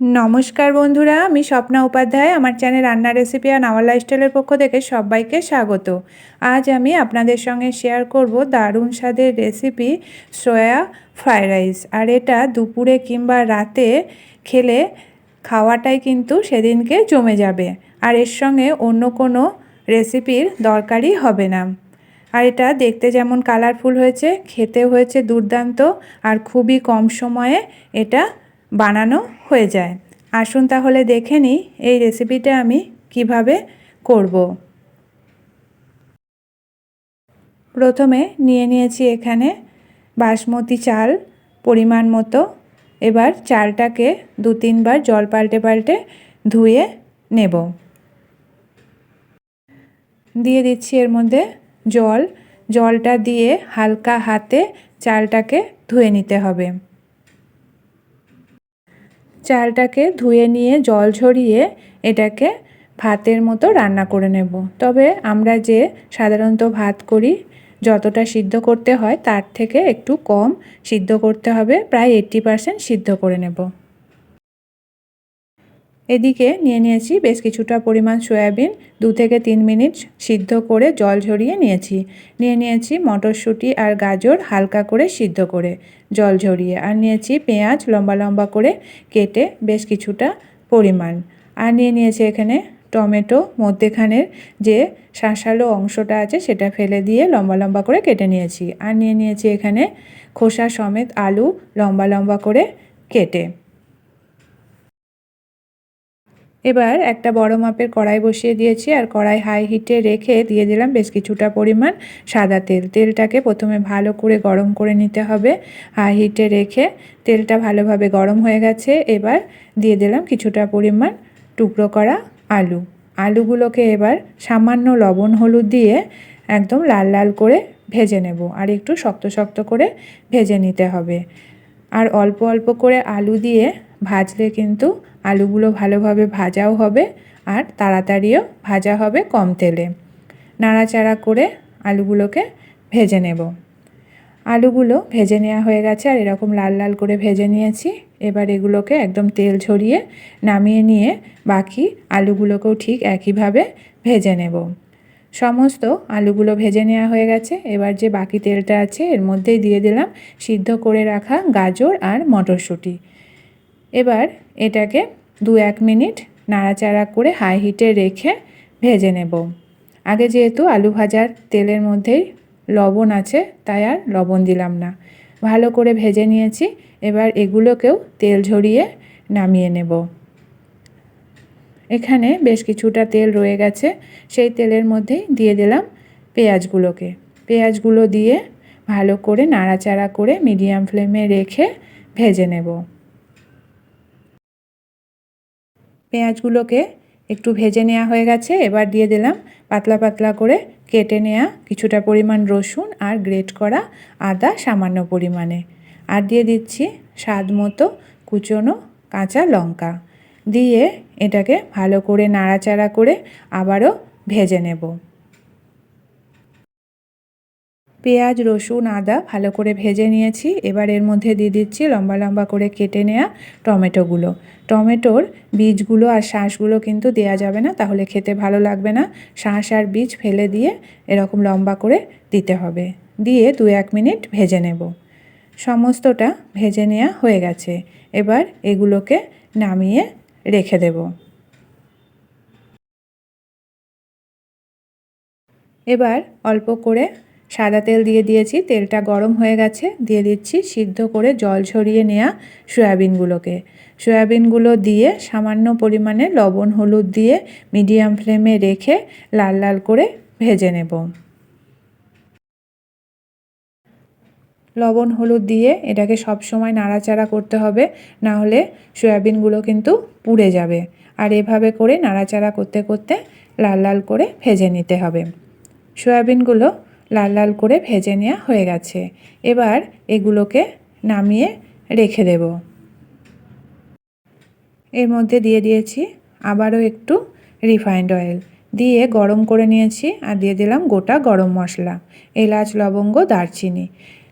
নমস্কার বন্ধুরা, আমি স্বপ্না উপাধ্যায়। আমার চ্যানেল রান্না রেসিপি আর নাওয়ার লাইফস্টাইলের পক্ষ থেকে সবাইকে স্বাগত। আজ আমি আপনাদের সঙ্গে শেয়ার করব দারুণ স্বাদের রেসিপি সয়া ফ্রাইড রাইস। আর এটা দুপুরে কিংবা রাতে খেলে খাওয়াটাই কিন্তু সেদিনকে জমে যাবে। আর এর সঙ্গে অন্য কোনো রেসিপির দরকারই হবে না। আর এটা দেখতে যেমন কালারফুল হয়েছে খেতে হয়েছে দুর্দান্ত, আর খুবই কম সময়ে এটা বানানো হয়ে যায়। আসুন তাহলে দেখে নিই এই রেসিপিটা আমি কীভাবে করব। প্রথমে নিয়ে নিয়েছি এখানে বাসমতি চাল পরিমাণ মতো। এবার চালটাকে দু তিনবার জল পাল্টে পাল্টে ধুয়ে নেব। দিয়ে দিচ্ছি এর মধ্যে জল। জলটা দিয়ে হালকা হাতে চালটাকে ধুয়ে নিতে হবে। চালটাকে ধুয়ে নিয়ে জল ঝরিয়ে এটাকে ভাতের মতো রান্না করে নেব। তবে আমরা যে সাধারণত ভাত করি, যতটা সিদ্ধ করতে হয় তার থেকে একটু কম সিদ্ধ করতে হবে, প্রায় এইট্টি পার্সেন্ট সিদ্ধ করে নেব। এদিকে নিয়ে নিয়েছি বেশ কিছুটা পরিমাণ সয়াবিন, দু থেকে তিন মিনিট সিদ্ধ করে জল ঝরিয়ে নিয়েছি। নিয়ে নিয়েছি মটরশুঁটি আর গাজর হালকা করে সিদ্ধ করে জল ঝরিয়ে। আর নিয়েছি পেঁয়াজ লম্বা লম্বা করে কেটে বেশ কিছুটা পরিমাণ। আর নিয়ে নিয়েছি এখানে টমেটো, মধ্যেখানের যে শাঁসালো অংশটা আছে সেটা ফেলে দিয়ে লম্বা লম্বা করে কেটে নিয়েছি। আর নিয়ে নিয়েছি এখানে খোসা সমেত আলু লম্বা লম্বা করে কেটে। এবার একটা বড় মাপের কড়াই বসিয়ে দিয়েছি আর কড়াই হাই হিটে রেখে দিয়ে দিলাম বেশ কিছুটা পরিমাণ সাদা তেল। তেলটাকে প্রথমে ভালো করে গরম করে নিতে হবে। হাই হিটে রেখে তেলটা ভালোভাবে গরম হয়ে গেছে। এবার দিয়ে দিলাম কিছুটা পরিমাণ টুকরো করা আলু। আলুগুলোকে এবার সামান্য লবণ হলুদ দিয়ে একদম লাল লাল করে ভেজে নেব আর একটু শক্ত শক্ত করে ভেজে নিতে হবে। আর অল্প অল্প করে আলু দিয়ে ভাজলে কিন্তু আলুগুলো ভালোভাবে ভাজাও হবে আর তাড়াতাড়িও ভাজা হবে কম তেলে। নাড়াচাড়া করে আলুগুলোকে ভেজে নেব। আলুগুলো ভেজে নেওয়া হয়ে গেছে আর এরকম লাল লাল করে ভেজে নিয়েছি। এবার এগুলোকে একদম তেল ঝরিয়ে নামিয়ে নিয়ে বাকি আলুগুলোকেও ঠিক একইভাবে ভেজে নেব। সমস্ত আলুগুলো ভেজে নেওয়া হয়ে গেছে। এবার যে বাকি তেলটা আছে এর মধ্যেই দিয়ে দিলাম সিদ্ধ করে রাখা গাজর আর মটরশুঁটি। এবার এটাকে দু এক মিনিট নাড়াচাড়া করে হাই হিটে রেখে ভেজে নেব। আগে যেহেতু আলু ভাজার তেলের মধ্যেই লবণ আছে, তাই আর লবণ দিলাম না। ভালো করে ভেজে নিয়েছি, এবার এগুলোকেও তেল ঝরিয়ে নামিয়ে নেব। এখানে বেশ কিছুটা তেল রয়ে গেছে, সেই তেলের মধ্যেই দিয়ে দিলাম পেঁয়াজগুলোকে। পেঁয়াজগুলো দিয়ে ভালো করে নাড়াচাড়া করে মিডিয়াম ফ্লেমে রেখে ভেজে নেব। পেঁয়াজগুলোকে একটু ভেজে নেওয়া হয়ে গেছে। এবার দিয়ে দিলাম পাতলা পাতলা করে কেটে নেওয়া কিছুটা পরিমাণ রসুন আর গ্রেট করা আদা সামান্য পরিমাণে। আর দিয়ে দিচ্ছি স্বাদ মতো কুচনো কাঁচা লঙ্কা। দিয়ে এটাকে ভালো করে নাড়াচাড়া করে আবারও ভেজে নেব। পেঁয়াজ, রসুন, আদা ভালো করে ভেজে নিয়েছি। এবার এর মধ্যে দিয়ে দিচ্ছি লম্বা লম্বা করে কেটে নেওয়া টমেটোগুলো। টমেটোর বীজগুলো আর শাঁসগুলো কিন্তু দেয়া যাবে না, তাহলে খেতে ভালো লাগবে না। শাঁস আর বীজ ফেলে দিয়ে এরকম লম্বা করে দিতে হবে। দিয়ে দু এক মিনিট ভেজে নেব। সমস্তটা ভেজে নেওয়া হয়ে গেছে। এবার এগুলোকে নামিয়ে রেখে দেব। এবার অল্প করে সাদা তেল দিয়ে দিয়েছি, তেলটা গরম হয়ে গেছে, দিয়ে দিচ্ছি সিদ্ধ করে জল ঝরিয়ে নেওয়া সয়াবিনগুলোকে। সয়াবিনগুলো দিয়ে সামান্য পরিমাণে লবণ, হলুদ দিয়ে মিডিয়াম ফ্লেমে রেখে লাল লাল করে ভেজে নেব। লবণ, হলুদ দিয়ে এটাকে সব সময় নাড়াচাড়া করতে হবে, না হলে সয়াবিনগুলো কিন্তু পুড়ে যাবে। আর এভাবে করে নাড়াচাড়া করতে করতে লাল লাল করে ভেজে নিতে হবে। সয়াবিনগুলো লাল লাল করে ভেজে নেওয়া হয়ে গেছে। এবার এগুলোকে নামিয়ে রেখে দেব। এর মধ্যে দিয়ে দিয়েছি আবারও একটু রিফাইন্ড অয়েল। দিয়ে গরম করে নিয়েছি আর দিয়ে দিলাম গোটা গরম মশলা, এলাচ, লবঙ্গ, দারচিনি।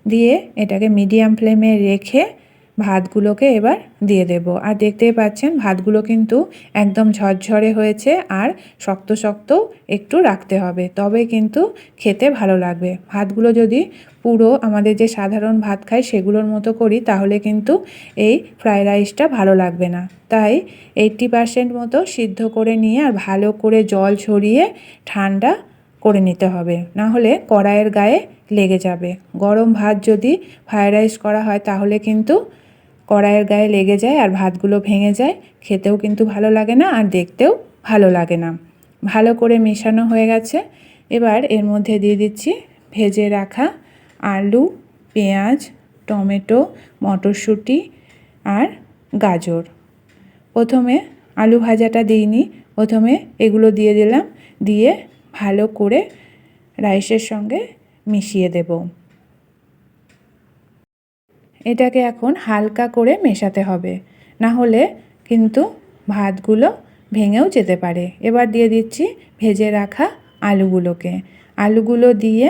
দিয়ে এটাকে মিডিয়াম ফ্লেমে রেখে ভাতগুলোকে এবার দিয়ে দেব। আর দেখতেই পাচ্ছেন, ভাতগুলো কিন্তু একদম ঝরঝরে হয়েছে আর শক্ত শক্ত একটু রাখতে হবে, তবে কিন্তু খেতে ভালো লাগবে। ভাতগুলো যদি পুরো আমাদের যে সাধারণ ভাত খাই সেগুলোর মতো করি, তাহলে কিন্তু এই ফ্রায়েড রাইসটা ভালো লাগবে না। তাই এইট্টি পারসেন্ট মতো সিদ্ধ করে নিয়ে আর ভালো করে জল ছড়িয়ে ঠান্ডা করে নিতে হবে। না হলে কড়াইয়ের গায়ে লেগে যাবে। গরম ভাত যদি ফ্রায়েড রাইস করা হয়, তাহলে কিন্তু কড়াইয়ের গায়ে লেগে যায় আর ভাতগুলো ভেঙে যায়, খেতেও কিন্তু ভালো লাগে না আর দেখতেও ভালো লাগে না। ভালো করে মেশানো হয়ে গেছে। এবার এর মধ্যে দিয়ে দিচ্ছি ভেজে রাখা আলু, পেঁয়াজ, টমেটো, মটরশুঁটি আর গাজর। প্রথমে আলু ভাজাটা দিইনি, প্রথমে এগুলো দিয়ে দিলাম, দিয়ে ভালো করে রাইসের সঙ্গে মিশিয়ে দেব। এটাকে এখন হালকা করে মেশাতে হবে। না হলে কিন্তু ভাতগুলো ভেঙেও যেতে পারে। এবার দিয়ে দিচ্ছি ভেজে রাখা আলুগুলোকে। আলুগুলো দিয়ে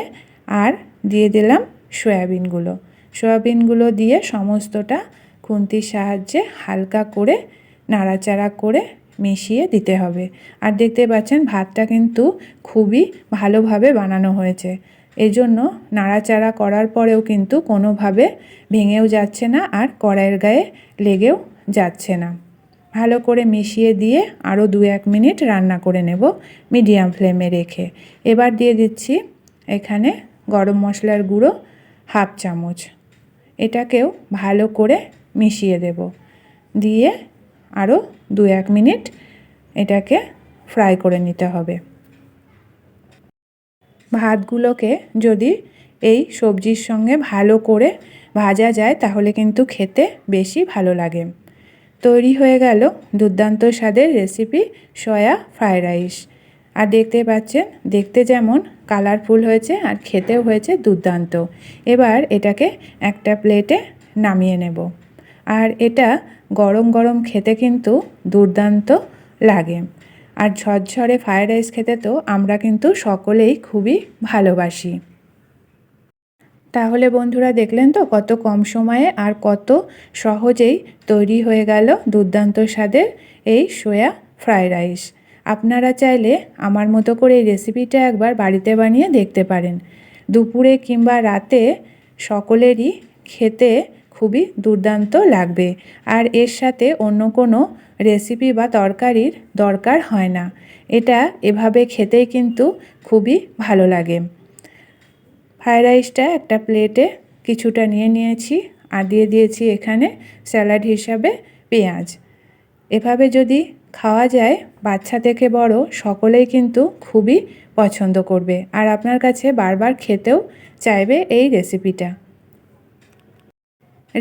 আর দিয়ে দিলাম সয়াবিনগুলো। সয়াবিনগুলো দিয়ে সমস্তটা খুন্তির সাহায্যে হালকা করে নাড়াচাড়া করে মিশিয়ে দিতে হবে। আর দেখতে পাচ্ছেন, ভাতটা কিন্তু খুবই ভালোভাবে বানানো হয়েছে। এই জন্য নাড়াচাড়া করার পরেও কিন্তু কোনোভাবে ভেঙেও যাচ্ছে না আর কড়াইয়ের গায়ে লেগেও যাচ্ছে না। ভালো করে মিশিয়ে দিয়ে আরও দু এক মিনিট রান্না করে নেব মিডিয়াম ফ্লেমে রেখে। এবার দিয়ে দিচ্ছি এখানে গরম মশলার গুঁড়ো হাফ চামচ। এটাকেও ভালো করে মিশিয়ে দেব। দিয়ে আরও দু এক মিনিট এটাকে ফ্রাই করে নিতে হবে। ভাতগুলোকে যদি এই সবজির সঙ্গে ভালো করে ভাজা যায়, তাহলে কিন্তু খেতে বেশি ভালো লাগে। তৈরি হয়ে গেল দুর্দান্ত স্বাদের রেসিপি সয়া ফ্রায়েড রাইস। আর দেখতে পাচ্ছেন, দেখতে যেমন কালারফুল হয়েছে আর খেতেও হয়েছে দুর্দান্ত। এবার এটাকে একটা প্লেটে নামিয়ে নেব। আর এটা গরম গরম খেতে কিন্তু দুর্দান্ত লাগে। আর ঝরঝরে ফ্রায়েড রাইস খেতে তো আমরা কিন্তু সকলেই খুবই ভালোবাসি। তাহলে বন্ধুরা দেখলেন তো কত কম সময়ে আর কত সহজেই তৈরি হয়ে গেল দুর্দান্ত স্বাদের এই সোয়া ফ্রায়েড রাইস আপনারা চাইলে আমার মতো করে এই রেসিপিটা একবার বাড়িতে বানিয়ে দেখতে পারেন। দুপুরে কিংবা রাতে সকলেরই খেতে খুবই দুর্দান্ত লাগবে। আর এর সাথে অন্য কোনো রেসিপি বা তরকারির দরকার হয় না। এটা এভাবে খেতেই কিন্তু খুবই ভালো লাগে। ফ্রায়েড রাইসটা একটা প্লেটে কিছুটা নিয়ে নিয়েছি আর দিয়ে দিয়েছি এখানে স্যালাড হিসাবে পেঁয়াজ। এভাবে যদি খাওয়া যায়, বাচ্চা থেকে বড় সকলেই কিন্তু খুবই পছন্দ করবে। আর আপনার কাছে বারবার খেতেও চাইবে এই রেসিপিটা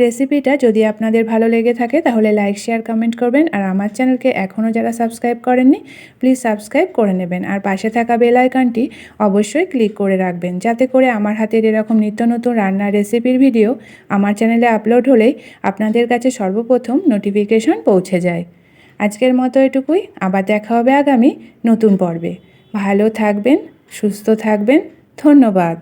রেসিপিটা যদি আপনাদের ভালো লেগে থাকে, তাহলে লাইক শেয়ার কমেন্ট করবেন। আর আমার চ্যানেলকে এখনও যারা সাবস্ক্রাইব করেননি প্লিজ সাবস্ক্রাইব করে নেবেন। আর পাশে থাকা বেল আইকনটি অবশ্যই ক্লিক করে রাখবেন, যাতে করে আমার হাতের এরকম নিত্য নতুন রান্নার রেসিপির ভিডিও আমার চ্যানেলে আপলোড হলেই আপনাদের কাছে সর্বপ্রথম নোটিফিকেশন পৌঁছে যায়। আজকের মতো এটুকুই, আবার দেখা হবে আগামী নতুন পর্বে। ভালো থাকবেন, সুস্থ থাকবেন, ধন্যবাদ।